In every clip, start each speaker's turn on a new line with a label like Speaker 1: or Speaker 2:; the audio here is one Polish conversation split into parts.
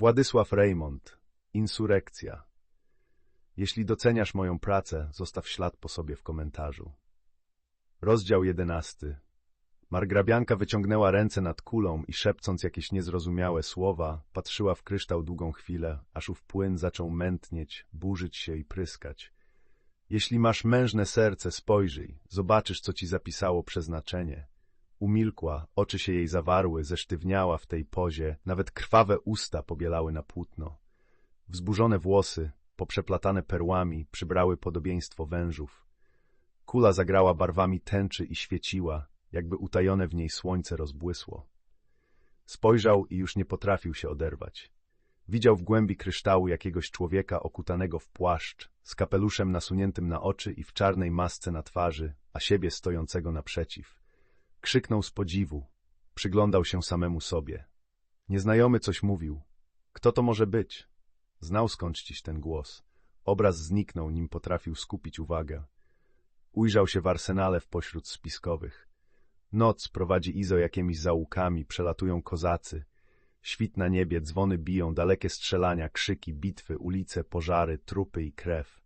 Speaker 1: Władysław Reymont. Insurekcja. Jeśli doceniasz moją pracę, zostaw ślad po sobie w komentarzu. Rozdział jedenasty. Margrabianka wyciągnęła ręce nad kulą i szepcąc jakieś niezrozumiałe słowa, patrzyła w kryształ długą chwilę, aż ów płyn zaczął mętnieć, burzyć się i pryskać. Jeśli masz mężne serce, spojrzyj, zobaczysz, co ci zapisało przeznaczenie. Umilkła, oczy się jej zawarły, zesztywniała w tej pozie, nawet krwawe usta pobielały na płótno. Wzburzone włosy, poprzeplatane perłami, przybrały podobieństwo wężów. Kula zagrała barwami tęczy i świeciła, jakby utajone w niej słońce rozbłysło. Spojrzał i już nie potrafił się oderwać. Widział w głębi kryształu jakiegoś człowieka okutanego w płaszcz, z kapeluszem nasuniętym na oczy i w czarnej masce na twarzy, a siebie stojącego naprzeciw. Krzyknął z podziwu. Przyglądał się samemu sobie. Nieznajomy coś mówił. Kto to może być? Znał skądś ten głos. Obraz zniknął, nim potrafił skupić uwagę. Ujrzał się w arsenale w pośród spiskowych. Noc prowadzi Izo jakimiś zaułkami, przelatują kozacy. Świt na niebie, dzwony biją, dalekie strzelania, krzyki, bitwy, ulice, pożary, trupy i krew.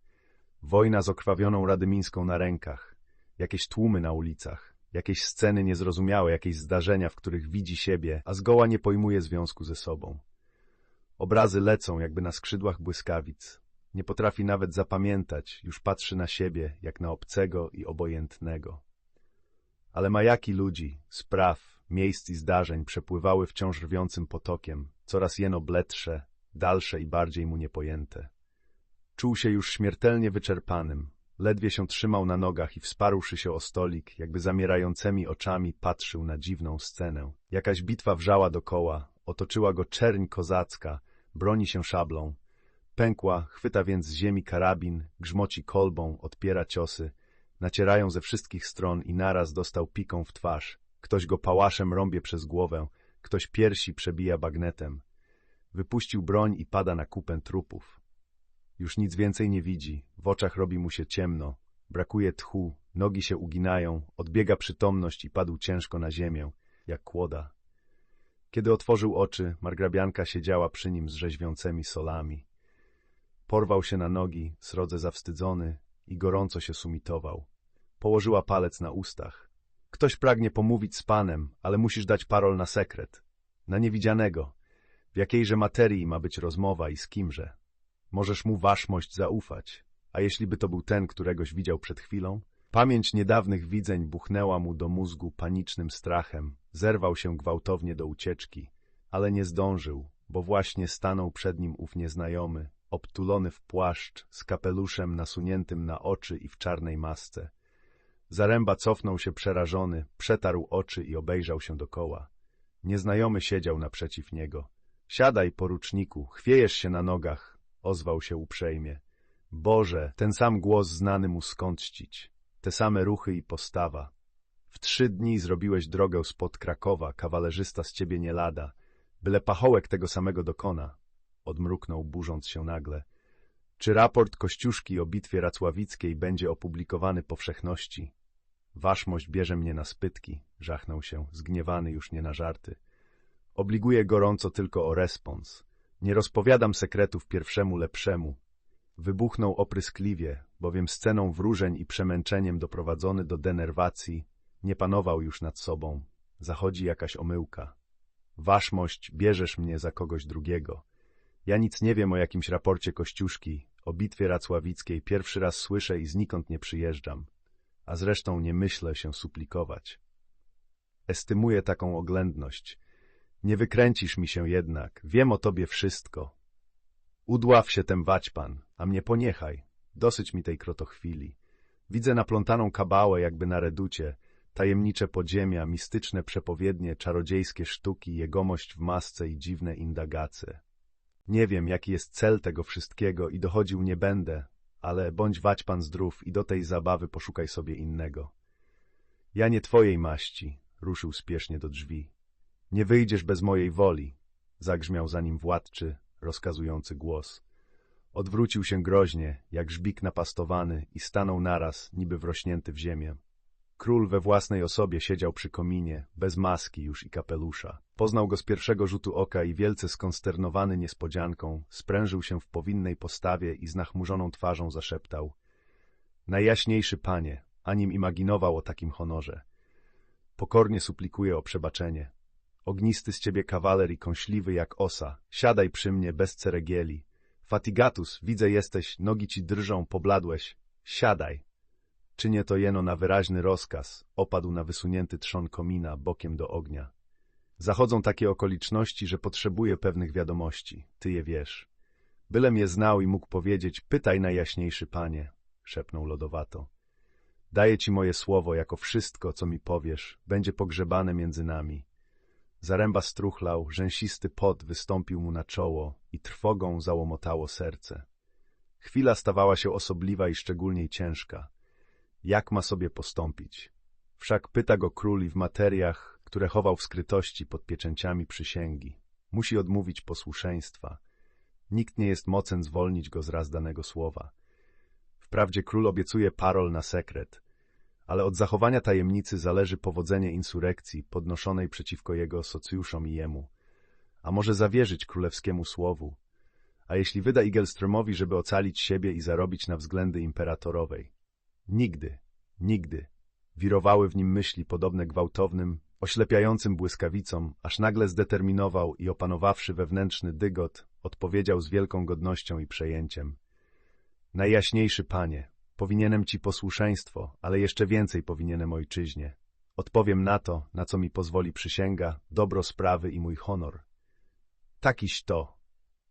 Speaker 1: Wojna z okrwawioną Radymińską na rękach. Jakieś tłumy na ulicach. Jakieś sceny niezrozumiałe, jakieś zdarzenia, w których widzi siebie, a zgoła nie pojmuje związku ze sobą. Obrazy lecą, jakby na skrzydłach błyskawic. Nie potrafi nawet zapamiętać, już patrzy na siebie, jak na obcego i obojętnego. Ale majaki ludzi, spraw, miejsc i zdarzeń przepływały wciąż rwiącym potokiem, coraz jeno bledsze, dalsze i bardziej mu niepojęte. Czuł się już śmiertelnie wyczerpanym, ledwie się trzymał na nogach i wsparłszy się o stolik, jakby zamierającymi oczami patrzył na dziwną scenę. Jakaś bitwa wrzała dokoła, otoczyła go czerń kozacka, broni się szablą. Pękła, chwyta więc z ziemi karabin, grzmoci kolbą, odpiera ciosy, nacierają ze wszystkich stron i naraz dostał piką w twarz. Ktoś go pałaszem rąbie przez głowę, ktoś piersi przebija bagnetem. Wypuścił broń i pada na kupę trupów. Już nic więcej nie widzi, w oczach robi mu się ciemno, brakuje tchu, nogi się uginają, odbiega przytomność i padł ciężko na ziemię, jak kłoda. Kiedy otworzył oczy, margrabianka siedziała przy nim z rzeźwiącymi solami. Porwał się na nogi, srodze zawstydzony i gorąco się sumitował. Położyła palec na ustach. Ktoś pragnie pomówić z panem, ale musisz dać parol na sekret. Na niewidzianego. W jakiejże materii ma być rozmowa i z kimże. Możesz mu waszmość zaufać. A jeśli by to był ten, któregoś widział przed chwilą? Pamięć niedawnych widzeń buchnęła mu do mózgu panicznym strachem. Zerwał się gwałtownie do ucieczki, ale nie zdążył, bo właśnie stanął przed nim ów nieznajomy, obtulony w płaszcz, z kapeluszem nasuniętym na oczy i w czarnej masce. Zaręba cofnął się przerażony, przetarł oczy i obejrzał się dokoła. Nieznajomy siedział naprzeciw niego. Siadaj, poruczniku, chwiejesz się na nogach, ozwał się uprzejmie. Boże, ten sam głos znany mu skąd ścić, te same ruchy i postawa. W trzy dni zrobiłeś drogę spod Krakowa, kawalerzysta z ciebie nie lada, byle pachołek tego samego dokona. Odmruknął, burząc się nagle. Czy raport Kościuszki o bitwie racławickiej będzie opublikowany powszechności? Waszmość bierze mnie na spytki, żachnął się, zgniewany już nie na żarty. Obliguję gorąco tylko o respons. Nie rozpowiadam sekretów pierwszemu lepszemu. Wybuchnął opryskliwie, bowiem sceną wróżeń i przemęczeniem doprowadzony do denerwacji, nie panował już nad sobą. Zachodzi jakaś omyłka. Waszmość, bierzesz mnie za kogoś drugiego. Ja nic nie wiem o jakimś raporcie Kościuszki, o bitwie racławickiej pierwszy raz słyszę i znikąd nie przyjeżdżam, a zresztą nie myślę się suplikować. Estymuję taką oględność. Nie wykręcisz mi się jednak, wiem o tobie wszystko. Udław się tem pan, a mnie poniechaj, dosyć mi tej krotochwili. Widzę naplątaną kabałę jakby na reducie, tajemnicze podziemia, mistyczne przepowiednie, czarodziejskie sztuki, jegomość w masce i dziwne indagace. Nie wiem, jaki jest cel tego wszystkiego i dochodził nie będę, ale bądź wać pan zdrów i do tej zabawy poszukaj sobie innego. Ja nie twojej maści, ruszył spiesznie do drzwi. Nie wyjdziesz bez mojej woli, zagrzmiał za nim władczy, rozkazujący głos. Odwrócił się groźnie, jak żbik napastowany i stanął naraz, niby wrośnięty w ziemię. Król we własnej osobie siedział przy kominie, bez maski już i kapelusza. Poznał go z pierwszego rzutu oka i wielce skonsternowany niespodzianką, sprężył się w powinnej postawie i z nachmurzoną twarzą zaszeptał. Najjaśniejszy panie, anim imaginował o takim honorze. Pokornie suplikuję o przebaczenie. Ognisty z ciebie kawaler i kąśliwy jak osa, siadaj przy mnie bez ceregieli. Fatigatus, widzę jesteś, nogi ci drżą, pobladłeś. Siadaj. Czynię to jeno na wyraźny rozkaz, opadł na wysunięty trzon komina, bokiem do ognia. Zachodzą takie okoliczności, że potrzebuję pewnych wiadomości, ty je wiesz. Bylem je znał i mógł powiedzieć, pytaj najjaśniejszy panie, szepnął lodowato. Daję ci moje słowo, jako wszystko, co mi powiesz, będzie pogrzebane między nami. Zaręba struchlał, rzęsisty pot wystąpił mu na czoło i trwogą załomotało serce. Chwila stawała się osobliwa i szczególnie ciężka. Jak ma sobie postąpić? Wszak pyta go król i w materiach, które chował w skrytości pod pieczęciami przysięgi. Musi odmówić posłuszeństwa. Nikt nie jest mocen zwolnić go z raz danego słowa. Wprawdzie król obiecuje parol na sekret, ale od zachowania tajemnicy zależy powodzenie insurekcji podnoszonej przeciwko jego socjuszom i jemu. A może zawierzyć królewskiemu słowu? A jeśli wyda Igelstromowi, żeby ocalić siebie i zarobić na względy imperatorowej? Nigdy, nigdy. Wirowały w nim myśli podobne gwałtownym, oślepiającym błyskawicom, aż nagle zdeterminował i opanowawszy wewnętrzny dygot, odpowiedział z wielką godnością i przejęciem. Najjaśniejszy panie, powinienem ci posłuszeństwo, ale jeszcze więcej powinienem ojczyźnie. Odpowiem na to, na co mi pozwoli przysięga, dobro sprawy i mój honor. Takiś to,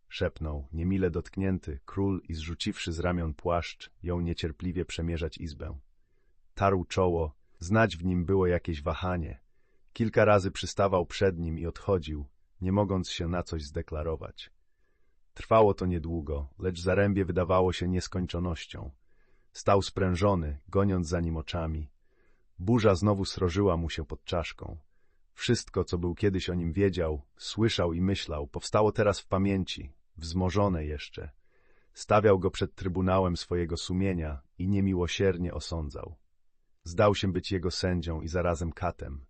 Speaker 1: szepnął, niemile dotknięty, król i zrzuciwszy z ramion płaszcz, jął niecierpliwie przemierzać izbę. Tarł czoło, znać w nim było jakieś wahanie. Kilka razy przystawał przed nim i odchodził, nie mogąc się na coś zdeklarować. Trwało to niedługo, lecz zarębie wydawało się nieskończonością. Stał sprężony, goniąc za nim oczami. Burza znowu srożyła mu się pod czaszką. Wszystko, co był kiedyś o nim wiedział, słyszał i myślał, powstało teraz w pamięci, wzmożone jeszcze. Stawiał go przed trybunałem swojego sumienia i niemiłosiernie osądzał. Zdał się być jego sędzią i zarazem katem.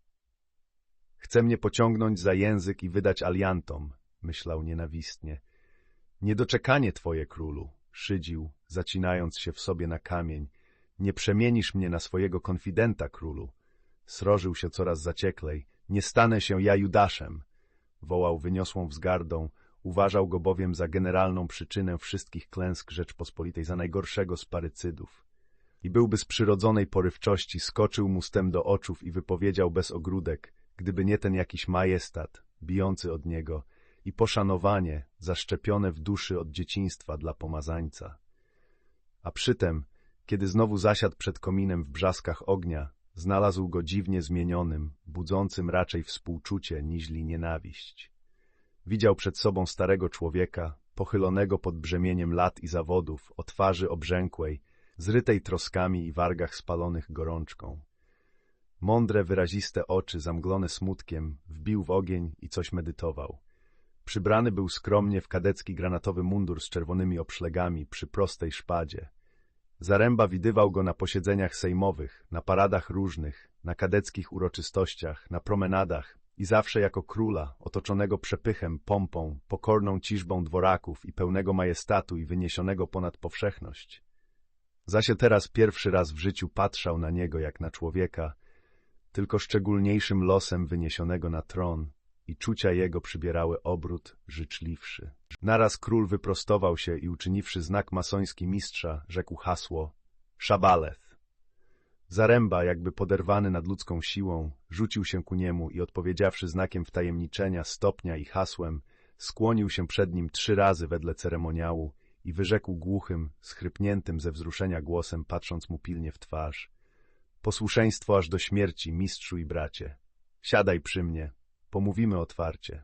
Speaker 1: Chce mnie pociągnąć za język i wydać aliantom, myślał nienawistnie. Niedoczekanie twoje, królu, szydził, zacinając się w sobie na kamień. Nie przemienisz mnie na swojego konfidenta, królu. Srożył się coraz zacieklej. Nie stanę się ja Judaszem. Wołał wyniosłą wzgardą, uważał go bowiem za generalną przyczynę wszystkich klęsk Rzeczpospolitej, za najgorszego z parycydów. I byłby z przyrodzonej porywczości, skoczył mu stem do oczów i wypowiedział bez ogródek, gdyby nie ten jakiś majestat, bijący od niego, i poszanowanie zaszczepione w duszy od dzieciństwa dla pomazańca. A przytem, kiedy znowu zasiadł przed kominem w brzaskach ognia, znalazł go dziwnie zmienionym, budzącym raczej współczucie niźli nienawiść. Widział przed sobą starego człowieka, pochylonego pod brzemieniem lat i zawodów, o twarzy obrzękłej, zrytej troskami i wargach spalonych gorączką. Mądre, wyraziste oczy, zamglone smutkiem, wbił w ogień i coś medytował. Przybrany był skromnie w kadecki granatowy mundur z czerwonymi obszlegami przy prostej szpadzie. Zaręba widywał go na posiedzeniach sejmowych, na paradach różnych, na kadeckich uroczystościach, na promenadach i zawsze jako króla, otoczonego przepychem, pompą, pokorną ciżbą dworaków i pełnego majestatu i wyniesionego ponad powszechność. Zasie teraz pierwszy raz w życiu patrzał na niego jak na człowieka, tylko szczególniejszym losem wyniesionego na tron, i czucia jego przybierały obrót życzliwszy. Naraz król wyprostował się i uczyniwszy znak masoński mistrza, rzekł hasło Szabaleth. Zaręba, jakby poderwany nad ludzką siłą, rzucił się ku niemu i odpowiedziawszy znakiem wtajemniczenia, stopnia i hasłem, skłonił się przed nim trzy razy wedle ceremoniału i wyrzekł głuchym, schrypniętym ze wzruszenia głosem, patrząc mu pilnie w twarz. Posłuszeństwo aż do śmierci, mistrzu i bracie. Siadaj przy mnie, Pomówimy otwarcie.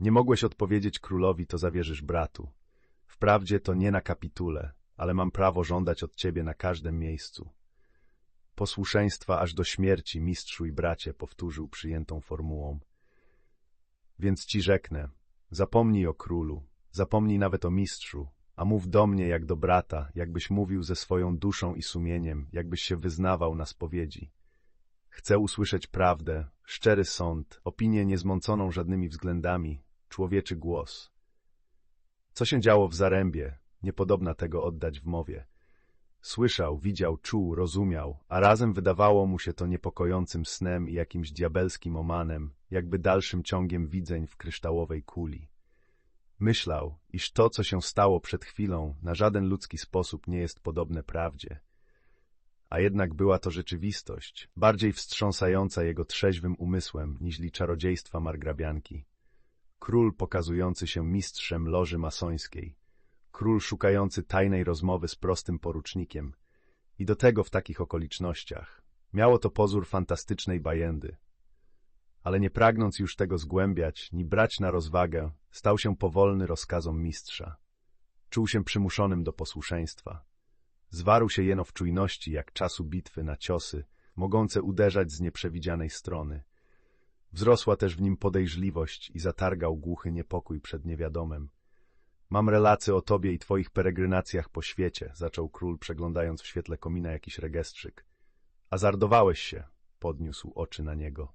Speaker 1: Nie mogłeś odpowiedzieć królowi, to zawierzysz bratu. Wprawdzie to nie na kapitule, ale mam prawo żądać od ciebie na każdym miejscu. Posłuszeństwa aż do śmierci, mistrzu i bracie, powtórzył przyjętą formułą. Więc ci rzeknę, zapomnij o królu, zapomnij nawet o mistrzu, a mów do mnie jak do brata, jakbyś mówił ze swoją duszą i sumieniem, jakbyś się wyznawał na spowiedzi. Chcę usłyszeć prawdę, szczery sąd, opinię niezmąconą żadnymi względami, człowieczy głos. Co się działo w Zarębie, niepodobna tego oddać w mowie. Słyszał, widział, czuł, rozumiał, a razem wydawało mu się to niepokojącym snem i jakimś diabelskim omanem, jakby dalszym ciągiem widzeń w kryształowej kuli. Myślał, iż to, co się stało przed chwilą, na żaden ludzki sposób nie jest podobne prawdzie. A jednak była to rzeczywistość, bardziej wstrząsająca jego trzeźwym umysłem, niźli czarodziejstwa margrabianki. Król pokazujący się mistrzem loży masońskiej, król szukający tajnej rozmowy z prostym porucznikiem. I do tego w takich okolicznościach. Miało to pozór fantastycznej bajendy. Ale nie pragnąc już tego zgłębiać, ni brać na rozwagę, stał się powolny rozkazom mistrza. Czuł się przymuszonym do posłuszeństwa. Zwarł się jeno w czujności, jak czasu bitwy na ciosy, mogące uderzać z nieprzewidzianej strony. Wzrosła też w nim podejrzliwość i zatargał głuchy niepokój przed niewiadomym. Mam relacje o tobie i twoich peregrinacjach po świecie, zaczął król, przeglądając w świetle komina jakiś regestrzyk. Azardowałeś się, podniósł oczy na niego.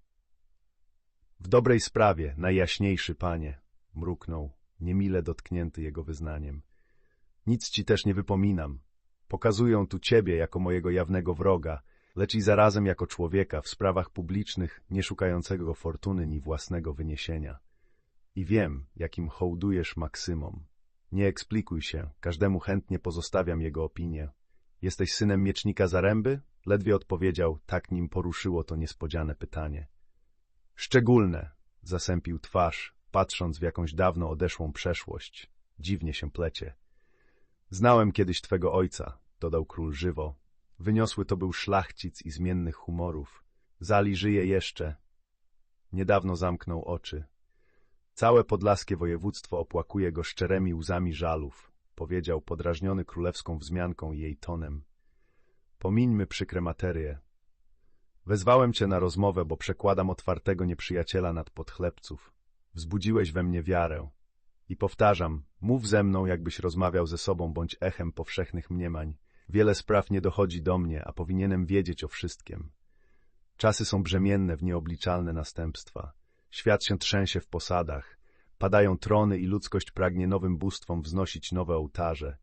Speaker 1: W dobrej sprawie, najjaśniejszy panie, mruknął, niemile dotknięty jego wyznaniem. Nic ci też nie wypominam. Pokazują tu ciebie jako mojego jawnego wroga, lecz i zarazem jako człowieka w sprawach publicznych, nie szukającego fortuny ni własnego wyniesienia. I wiem, jakim hołdujesz maksymom. Nie eksplikuj się, każdemu chętnie pozostawiam jego opinię. Jesteś synem miecznika Zaręby? Ledwie odpowiedział, tak nim poruszyło to niespodziane pytanie. Szczególne, zasępił twarz, patrząc w jakąś dawno odeszłą przeszłość. Dziwnie się plecie. Znałem kiedyś twego ojca, dodał król żywo. Wyniosły to był szlachcic i zmiennych humorów. Zali żyje jeszcze. Niedawno zamknął oczy. Całe podlaskie województwo opłakuje go szczerymi łzami żalów, powiedział podrażniony królewską wzmianką i jej tonem. Pomińmy przykre materie. Wezwałem cię na rozmowę, bo przekładam otwartego nieprzyjaciela nad podchlebców. Wzbudziłeś we mnie wiarę. I powtarzam, mów ze mną, jakbyś rozmawiał ze sobą bądź echem powszechnych mniemań. Wiele spraw nie dochodzi do mnie, a powinienem wiedzieć o wszystkim. Czasy są brzemienne w nieobliczalne następstwa. Świat się trzęsie w posadach, padają trony i ludzkość pragnie nowym bóstwom wznosić nowe ołtarze.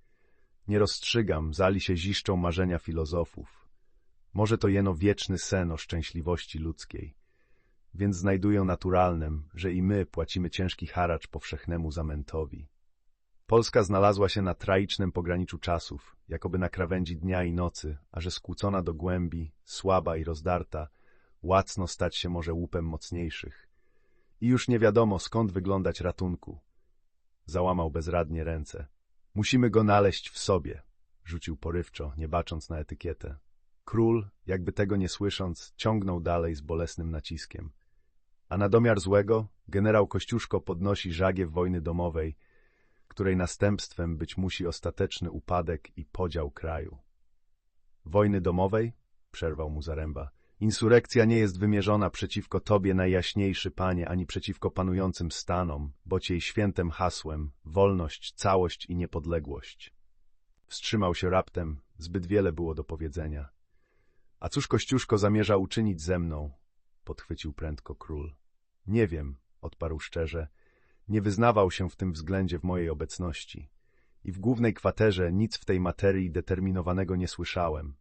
Speaker 1: Nie rozstrzygam, zali się ziszczą marzenia filozofów. Może to jeno wieczny sen o szczęśliwości ludzkiej. Więc znajduję naturalnym, że i my płacimy ciężki haracz powszechnemu zamętowi. Polska znalazła się na traicznym pograniczu czasów, jakoby na krawędzi dnia i nocy, a że skłócona do głębi, słaba i rozdarta, łacno stać się może łupem mocniejszych. I już nie wiadomo, skąd wyglądać ratunku. Załamał bezradnie ręce. Musimy go znaleźć w sobie, rzucił porywczo, nie bacząc na etykietę. Król, jakby tego nie słysząc, ciągnął dalej z bolesnym naciskiem. A na domiar złego, generał Kościuszko podnosi żagiew wojny domowej, której następstwem być musi ostateczny upadek i podział kraju. Wojny domowej? Przerwał mu Zaręba. Insurekcja nie jest wymierzona przeciwko Tobie, najjaśniejszy Panie, ani przeciwko panującym stanom, boć jej świętem hasłem wolność, całość i niepodległość. Wstrzymał się raptem, zbyt wiele było do powiedzenia. A cóż Kościuszko zamierza uczynić ze mną? podchwycił prędko król. Nie wiem, odparł szczerze. Nie wyznawał się w tym względzie w mojej obecności. I w głównej kwaterze nic w tej materii determinowanego nie słyszałem.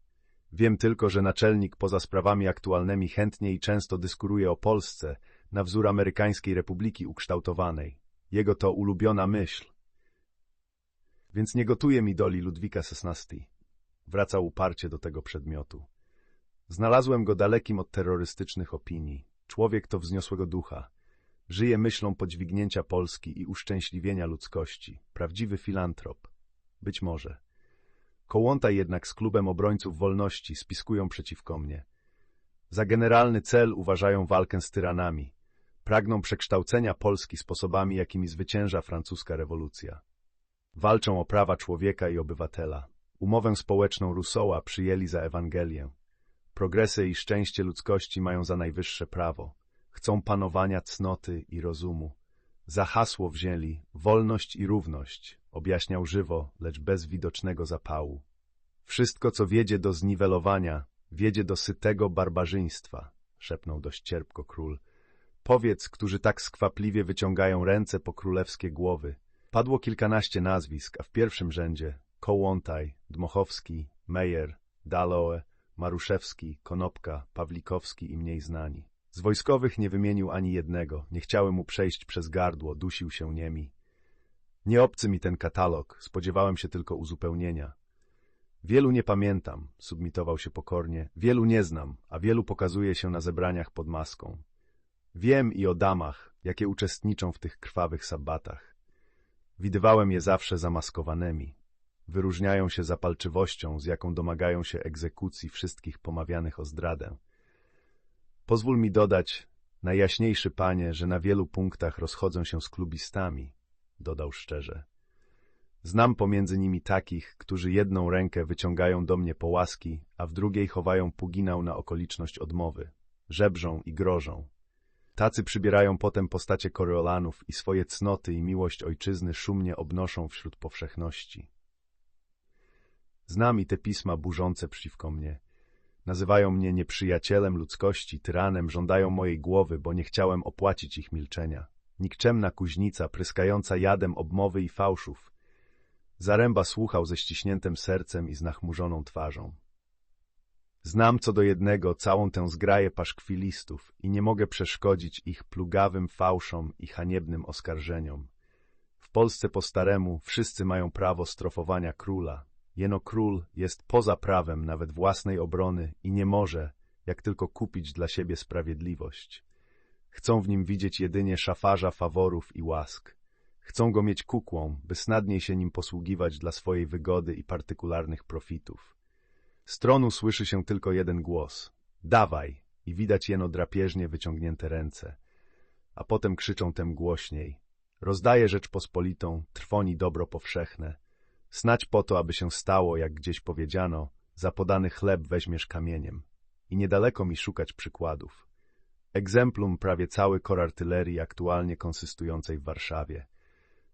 Speaker 1: Wiem tylko, że naczelnik poza sprawami aktualnymi chętnie i często dyskuruje o Polsce, na wzór amerykańskiej republiki ukształtowanej. Jego to ulubiona myśl. Więc nie gotuje mi doli Ludwika XVI. Wracał uparcie do tego przedmiotu. Znalazłem go dalekim od terrorystycznych opinii. Człowiek to wzniosłego ducha. Żyje myślą podźwignięcia Polski i uszczęśliwienia ludzkości. Prawdziwy filantrop. Być może. Kołąta jednak z klubem obrońców wolności spiskują przeciwko mnie. Za generalny cel uważają walkę z tyranami. Pragną przekształcenia Polski sposobami, jakimi zwycięża francuska rewolucja. Walczą o prawa człowieka i obywatela. Umowę społeczną Rousseau'a przyjęli za Ewangelię. Progresy i szczęście ludzkości mają za najwyższe prawo. Chcą panowania cnoty i rozumu. Za hasło wzięli wolność i równość, objaśniał żywo, lecz bez widocznego zapału. Wszystko, co wiedzie do zniwelowania, wiedzie do sytego barbarzyństwa. szepnął dość cierpko król. Powiedz, którzy tak skwapliwie wyciągają ręce po królewskie głowy. Padło kilkanaście nazwisk, a w pierwszym rzędzie Kołłątaj, Dmochowski, Meyer, Daloe, Maruszewski, Konopka, Pawlikowski i mniej znani. Z wojskowych nie wymienił ani jednego, nie chciały mu przejść przez gardło, dusił się niemi. Nie obcy mi ten katalog, spodziewałem się tylko uzupełnienia. Wielu nie pamiętam, submitował się pokornie, wielu nie znam, a wielu pokazuje się na zebraniach pod maską. Wiem i o damach, jakie uczestniczą w tych krwawych sabatach. Widywałem je zawsze zamaskowanymi. Wyróżniają się zapalczywością, z jaką domagają się egzekucji wszystkich pomawianych o zdradę. Pozwól mi dodać, najjaśniejszy panie, że na wielu punktach rozchodzę się z klubistami, dodał szczerze. Znam pomiędzy nimi takich, którzy jedną rękę wyciągają do mnie po łaski, a w drugiej chowają puginał na okoliczność odmowy. Żebrzą i grożą. Tacy przybierają potem postacie koriolanów i swoje cnoty i miłość ojczyzny szumnie obnoszą wśród powszechności. Znam i te pisma burzące przeciwko mnie. Nazywają mnie nieprzyjacielem ludzkości, tyranem, żądają mojej głowy, bo nie chciałem opłacić ich milczenia. Nikczemna kuźnica, pryskająca jadem obmowy i fałszów. Zaręba słuchał ze ściśniętym sercem i z nachmurzoną twarzą. Znam co do jednego całą tę zgraję paszkwilistów i nie mogę przeszkodzić ich plugawym fałszom i haniebnym oskarżeniom. W Polsce po staremu wszyscy mają prawo strofowania króla. Jeno król jest poza prawem nawet własnej obrony i nie może, jak tylko kupić dla siebie sprawiedliwość. Chcą w nim widzieć jedynie szafarza faworów i łask. Chcą go mieć kukłą, by snadniej się nim posługiwać dla swojej wygody i partykularnych profitów. Z tronu słyszy się tylko jeden głos. Dawaj! I widać jeno drapieżnie wyciągnięte ręce. A potem krzyczą tem głośniej. Rozdaje Rzeczpospolitą, trwoni dobro powszechne. Snać po to, aby się stało, jak gdzieś powiedziano, za podany chleb weźmiesz kamieniem. I niedaleko mi szukać przykładów. Egzemplum prawie cały kor artylerii aktualnie konsystującej w Warszawie.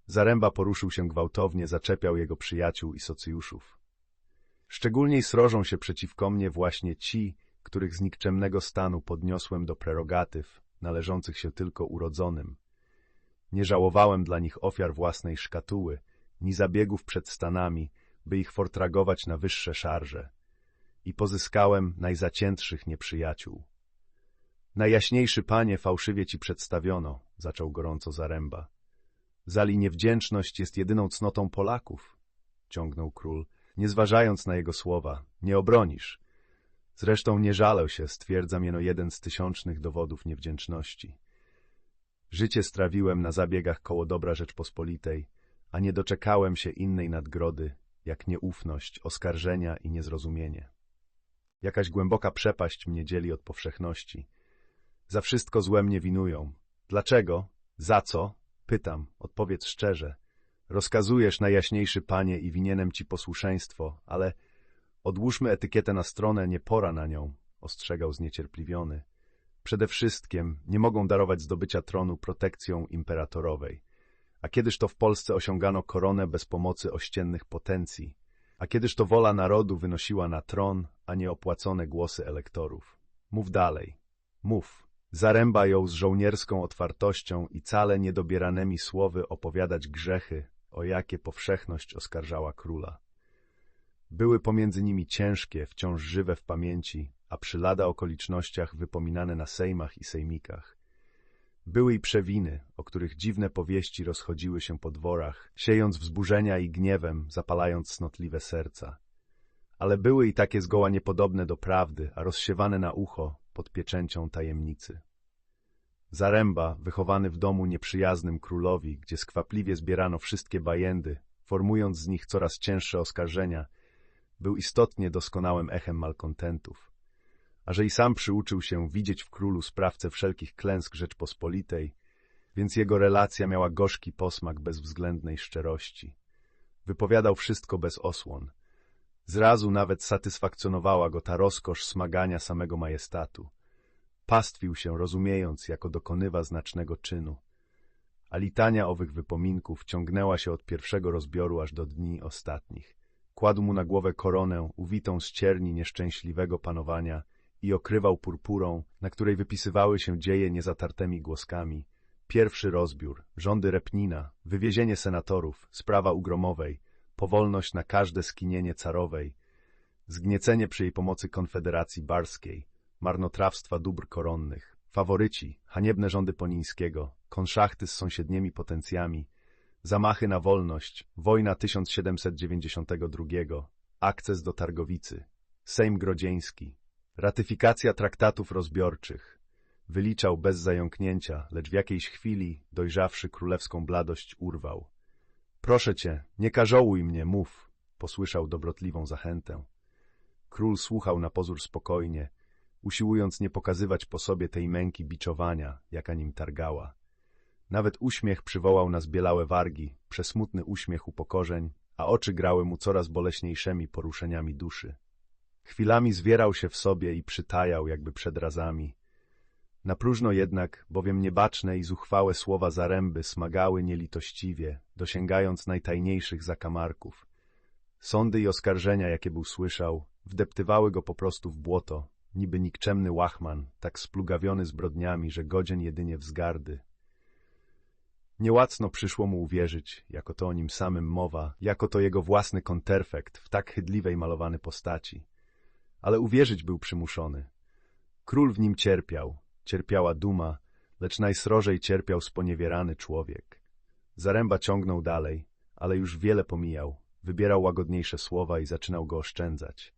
Speaker 1: Zaręba poruszył się gwałtownie, zaczepiał jego przyjaciół i socjuszów. Szczególniej srożą się przeciwko mnie właśnie ci, których z nikczemnego stanu podniosłem do prerogatyw, należących się tylko urodzonym. Nie żałowałem dla nich ofiar własnej szkatuły, ni zabiegów przed stanami, by ich fortragować na wyższe szarże. I pozyskałem najzaciętszych nieprzyjaciół. Najjaśniejszy panie fałszywie ci przedstawiono, zaczął gorąco Zaręba. Zali niewdzięczność jest jedyną cnotą Polaków, ciągnął król, nie zważając na jego słowa. Nie obronisz. Zresztą nie żalę się, stwierdzam jeno jeden z tysiącznych dowodów niewdzięczności. Życie strawiłem na zabiegach koło dobra Rzeczpospolitej, a nie doczekałem się innej nadgrody, jak nieufność, oskarżenia i niezrozumienie. Jakaś głęboka przepaść mnie dzieli od powszechności. Za wszystko złe mnie winują. Dlaczego? Za co? Pytam, odpowiedz szczerze. Rozkazujesz, najjaśniejszy panie, i winienem ci posłuszeństwo, ale odłóżmy etykietę na stronę, nie pora na nią, ostrzegał zniecierpliwiony. Przede wszystkim nie mogą darować zdobycia tronu protekcją imperatorowej. A kiedyż to w Polsce osiągano koronę bez pomocy ościennych potencji? A kiedyż to wola narodu wynosiła na tron, a nie opłacone głosy elektorów? Mów dalej. Mów. Zaręba ją z żołnierską otwartością i cale niedobieranymi słowy opowiadać grzechy, o jakie powszechność oskarżała króla. Były pomiędzy nimi ciężkie, wciąż żywe w pamięci, a przy lada okolicznościach wypominane na sejmach i sejmikach. Były i przewiny, o których dziwne powieści rozchodziły się po dworach, siejąc wzburzenia i gniewem, zapalając snotliwe serca. Ale były i takie zgoła niepodobne do prawdy, a rozsiewane na ucho pod pieczęcią tajemnicy. Zaręba, wychowany w domu nieprzyjaznym królowi, gdzie skwapliwie zbierano wszystkie bajendy, formując z nich coraz cięższe oskarżenia, był istotnie doskonałym echem malkontentów. A że i sam przyuczył się widzieć w królu sprawcę wszelkich klęsk Rzeczpospolitej, więc jego relacja miała gorzki posmak bezwzględnej szczerości. Wypowiadał wszystko bez osłon. Zrazu nawet satysfakcjonowała go ta rozkosz smagania samego majestatu. Pastwił się, rozumiejąc, jako dokonywa znacznego czynu. A litania owych wypominków ciągnęła się od pierwszego rozbioru aż do dni ostatnich. Kładł mu na głowę koronę, uwitą z cierni nieszczęśliwego panowania i okrywał purpurą, na której wypisywały się dzieje niezatartymi głoskami. Pierwszy rozbiór, rządy Repnina, wywiezienie senatorów, sprawa ugromowej, powolność na każde skinienie carowej, zgniecenie przy jej pomocy Konfederacji Barskiej, marnotrawstwa dóbr koronnych, faworyci, haniebne rządy Ponińskiego, konszachty z sąsiednimi potencjami, zamachy na wolność, wojna 1792, akces do Targowicy, Sejm Grodzieński, ratyfikacja traktatów rozbiorczych. Wyliczał bez zająknięcia, lecz w jakiejś chwili, dojrzawszy królewską bladość, urwał. Proszę cię, nie karzołuj mnie, mów, posłyszał dobrotliwą zachętę. Król słuchał na pozór spokojnie, usiłując nie pokazywać po sobie tej męki biczowania, jaka nim targała. Nawet uśmiech przywołał na zbielałe wargi, przesmutny uśmiech upokorzeń, a oczy grały mu coraz boleśniejszymi poruszeniami duszy. Chwilami zwierał się w sobie i przytajał, jakby przed razami. Na próżno jednak, bowiem niebaczne i zuchwałe słowa zaręby smagały nielitościwie, dosięgając najtajniejszych zakamarków. Sądy i oskarżenia, jakie był słyszał, wdeptywały go po prostu w błoto, niby nikczemny łachman, tak splugawiony zbrodniami, że godzien jedynie wzgardy. Niełacno przyszło mu uwierzyć, jako to o nim samym mowa, jako to jego własny konterfekt w tak chydliwej malowany postaci. Ale uwierzyć był przymuszony. Król w nim cierpiał, cierpiała duma, lecz najsrożej cierpiał sponiewierany człowiek. Zaręba ciągnął dalej, ale już wiele pomijał, wybierał łagodniejsze słowa i zaczynał go oszczędzać.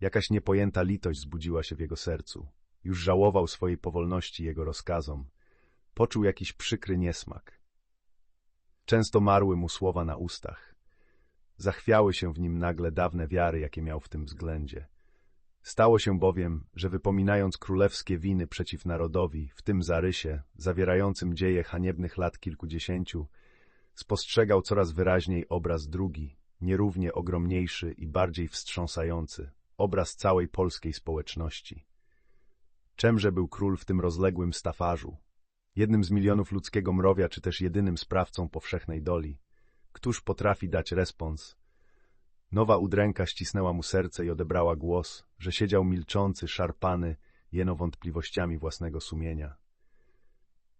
Speaker 1: Jakaś niepojęta litość zbudziła się w jego sercu. Już żałował swojej powolności jego rozkazom. Poczuł jakiś przykry niesmak. Często marły mu słowa na ustach. Zachwiały się w nim nagle dawne wiary, jakie miał w tym względzie. Stało się bowiem, że wypominając królewskie winy przeciw narodowi, w tym zarysie, zawierającym dzieje haniebnych lat kilkudziesięciu, spostrzegał coraz wyraźniej obraz drugi, nierównie ogromniejszy i bardziej wstrząsający, obraz całej polskiej społeczności. Czemże był król w tym rozległym stafarzu? Jednym z milionów ludzkiego mrowia, czy też jedynym sprawcą powszechnej doli? Któż potrafi dać respons? Nowa udręka ścisnęła mu serce i odebrała głos, że siedział milczący, szarpany, jeno wątpliwościami własnego sumienia.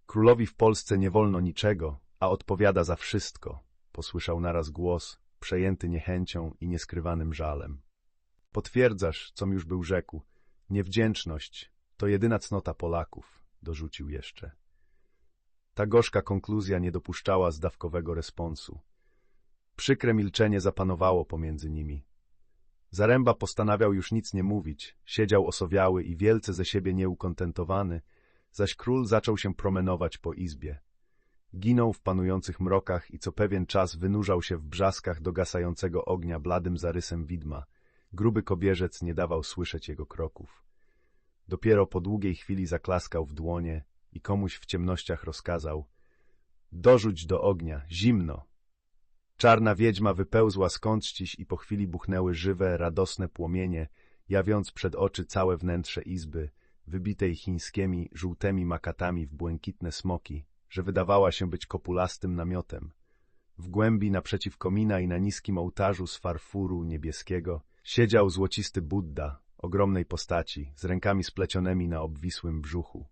Speaker 1: Królowi w Polsce nie wolno niczego, a odpowiada za wszystko, posłyszał naraz głos, przejęty niechęcią i nieskrywanym żalem. Potwierdzasz, com już był rzekł, niewdzięczność to jedyna cnota Polaków, dorzucił jeszcze. Ta gorzka konkluzja nie dopuszczała zdawkowego responsu. Przykre milczenie zapanowało pomiędzy nimi. Zaręba postanawiał już nic nie mówić, siedział osowiały i wielce ze siebie nieukontentowany, zaś król zaczął się promenować po izbie. Ginął w panujących mrokach i co pewien czas wynurzał się w brzaskach dogasającego ognia bladym zarysem widma. Gruby kobierzec nie dawał słyszeć jego kroków. Dopiero po długiej chwili zaklaskał w dłonie i komuś w ciemnościach rozkazał — dorzuć do ognia, zimno! Czarna wiedźma wypełzła skądś i po chwili buchnęły żywe, radosne płomienie, jawiąc przed oczy całe wnętrze izby, wybitej chińskimi, żółtymi makatami w błękitne smoki, że wydawała się być kopulastym namiotem. W głębi naprzeciw komina i na niskim ołtarzu z farfuru niebieskiego siedział złocisty Buddha, ogromnej postaci, z rękami splecionymi na obwisłym brzuchu.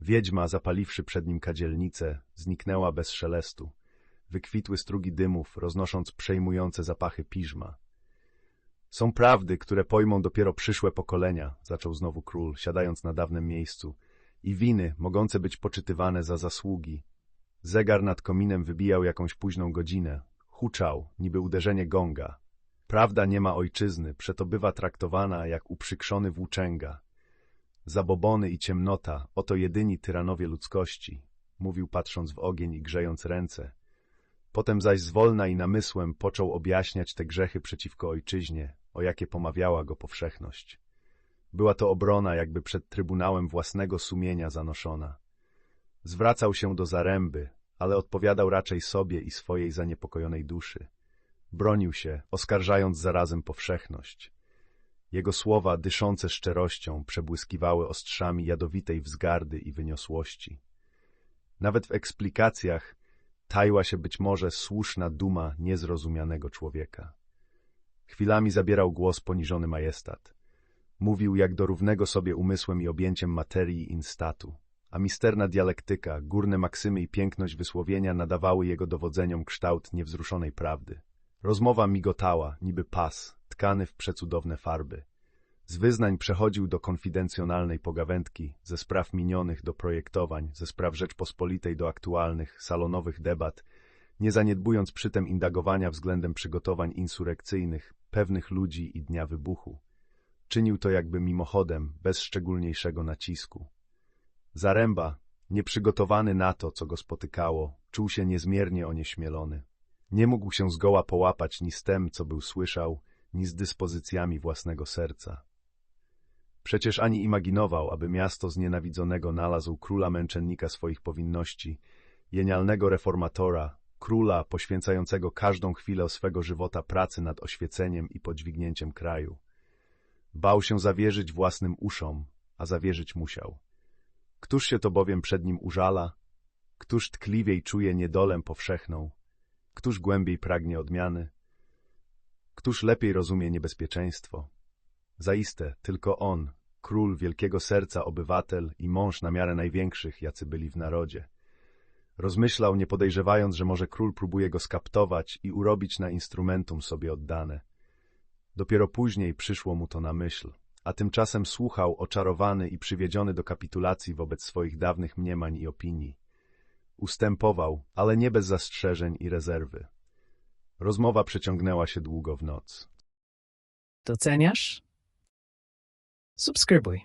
Speaker 1: Wiedźma, zapaliwszy przed nim kadzielnicę, zniknęła bez szelestu. Wykwitły strugi dymów, roznosząc przejmujące zapachy piżma. Są prawdy, które pojmą dopiero przyszłe pokolenia, zaczął znowu król, siadając na dawnym miejscu, i winy, mogące być poczytywane za zasługi. Zegar nad kominem wybijał jakąś późną godzinę. Huczał, niby uderzenie gonga. Prawda nie ma ojczyzny, przeto bywa traktowana jak uprzykrzony włóczęga. Zabobony i ciemnota, oto jedyni tyranowie ludzkości, mówił patrząc w ogień i grzejąc ręce. Potem zaś zwolna i namysłem począł objaśniać te grzechy przeciwko ojczyźnie, o jakie pomawiała go powszechność. Była to obrona jakby przed trybunałem własnego sumienia zanoszona. Zwracał się do Zaręby, ale odpowiadał raczej sobie i swojej zaniepokojonej duszy. Bronił się, oskarżając zarazem powszechność. Jego słowa, dyszące szczerością, przebłyskiwały ostrzami jadowitej wzgardy i wyniosłości. Nawet w eksplikacjach taiła się być może słuszna duma niezrozumianego człowieka. Chwilami zabierał głos poniżony majestat. Mówił jak do równego sobie umysłem i objęciem materii instatu, a misterna dialektyka, górne maksymy i piękność wysłowienia nadawały jego dowodzeniom kształt niewzruszonej prawdy. Rozmowa migotała, niby pas, tkany w przecudowne farby. Z wyznań przechodził do konfidencjonalnej pogawędki, ze spraw minionych do projektowań, ze spraw Rzeczpospolitej do aktualnych, salonowych debat, nie zaniedbując przytem indagowania względem przygotowań insurekcyjnych, pewnych ludzi i dnia wybuchu. Czynił to jakby mimochodem, bez szczególniejszego nacisku. Zaręba, nieprzygotowany na to, co go spotykało, czuł się niezmiernie onieśmielony. Nie mógł się zgoła połapać ni z tem, co był słyszał, ni z dyspozycjami własnego serca. Przecież ani imaginował, aby miasto znienawidzonego nalazł króla męczennika swoich powinności, genialnego reformatora, króla poświęcającego każdą chwilę swego żywota pracy nad oświeceniem i podźwignięciem kraju. Bał się zawierzyć własnym uszom, a zawierzyć musiał. Któż się to bowiem przed nim użala? Któż tkliwiej czuje niedolę powszechną? Któż głębiej pragnie odmiany? Któż lepiej rozumie niebezpieczeństwo? Zaiste, tylko on, król wielkiego serca, obywatel i mąż na miarę największych, jacy byli w narodzie. Rozmyślał, nie podejrzewając, że może król próbuje go skaptować i urobić na instrumentum sobie oddane. Dopiero później przyszło mu to na myśl, a tymczasem słuchał oczarowany i przywiedziony do kapitulacji wobec swoich dawnych mniemań i opinii. Ustępował, ale nie bez zastrzeżeń i rezerwy. Rozmowa przeciągnęła się długo w noc.
Speaker 2: Doceniasz? subskriboj